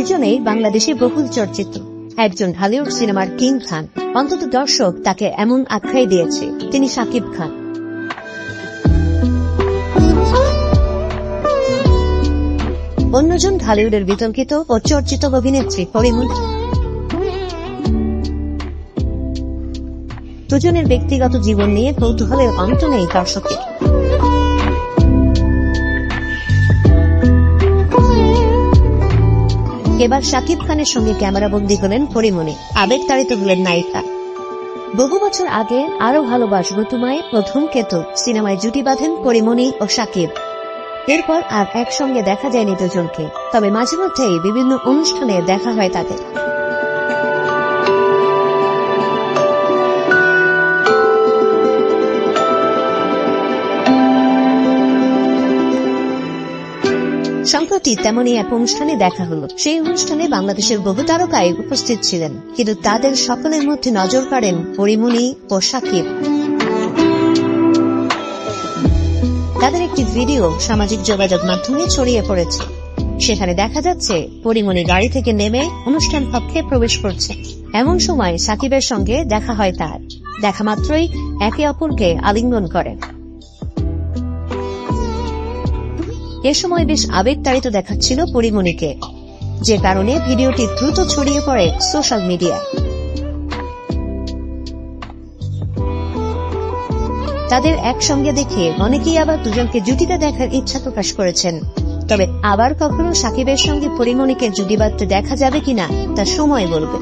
দুজনেই বাংলাদেশে বহুল চর্চিত একজন হলিউড সিনেমার কিং খান। অন্তত দর্শক তাকে এমন আখ্যাই দিয়েছে, তিনি সাকিব খান। অন্যজন হলিউডের বিতর্কিত ও চর্চিত অভিনেত্রী পরিমণি দুজনের ব্যক্তিগত জীবন নিয়ে কৌতূহলের অন্ত নেই দর্শকের এবার শাকিব খানের সঙ্গে ক্যামেরাবন্দি হলেন পরিমণি। আবেগ তাড়িত হলেন নায়িকা। বহু বছর আগে আরও ভালোবাসবো তোমায় প্রথম কেতু সিনেমায় জুটি বাঁধেন পরিমণি ও সাকিব। এরপর আর একসঙ্গে দেখা যায়নি দুজনকে। তবে মাঝে মধ্যেই বিভিন্ন অনুষ্ঠানে দেখা হয় তাদের। সম্প্রতি তেমনই এক অনুষ্ঠানে দেখা হলো। সেই অনুষ্ঠানে বাংলাদেশের বহু তারকাই উপস্থিত ছিলেন, কিন্তু তাদের সকলের মধ্যে নজর কাড়েন পরিমণি ও সাকিব তাদের একটি ভিডিও সামাজিক যোগাযোগ মাধ্যমে ছড়িয়ে পড়েছে। সেখানে দেখা যাচ্ছে, পরিমণি গাড়ি থেকে নেমে অনুষ্ঠান কক্ষে প্রবেশ করছে। এমন সময় সাকিবের সঙ্গে দেখা হয় তার। দেখা মাত্রই একে অপরকে আলিঙ্গন করেন এ সময় বেশ আবেগতাড়িত দেখাচ্ছিল পরিমণিকে, যে কারণে ভিডিওটি দ্রুত ছড়িয়ে পড়ে সোশ্যাল মিডিয়ায়। তাদের একসঙ্গে দেখে অনেকেই আবার দুজনকে জুটিতে দেখার ইচ্ছা প্রকাশ করেছেন। তবে আবার কখনো সাকিবের সঙ্গে পরিমণিকে জুটি বাঁধতে দেখা যাবে কিনা তা সময় বলবে।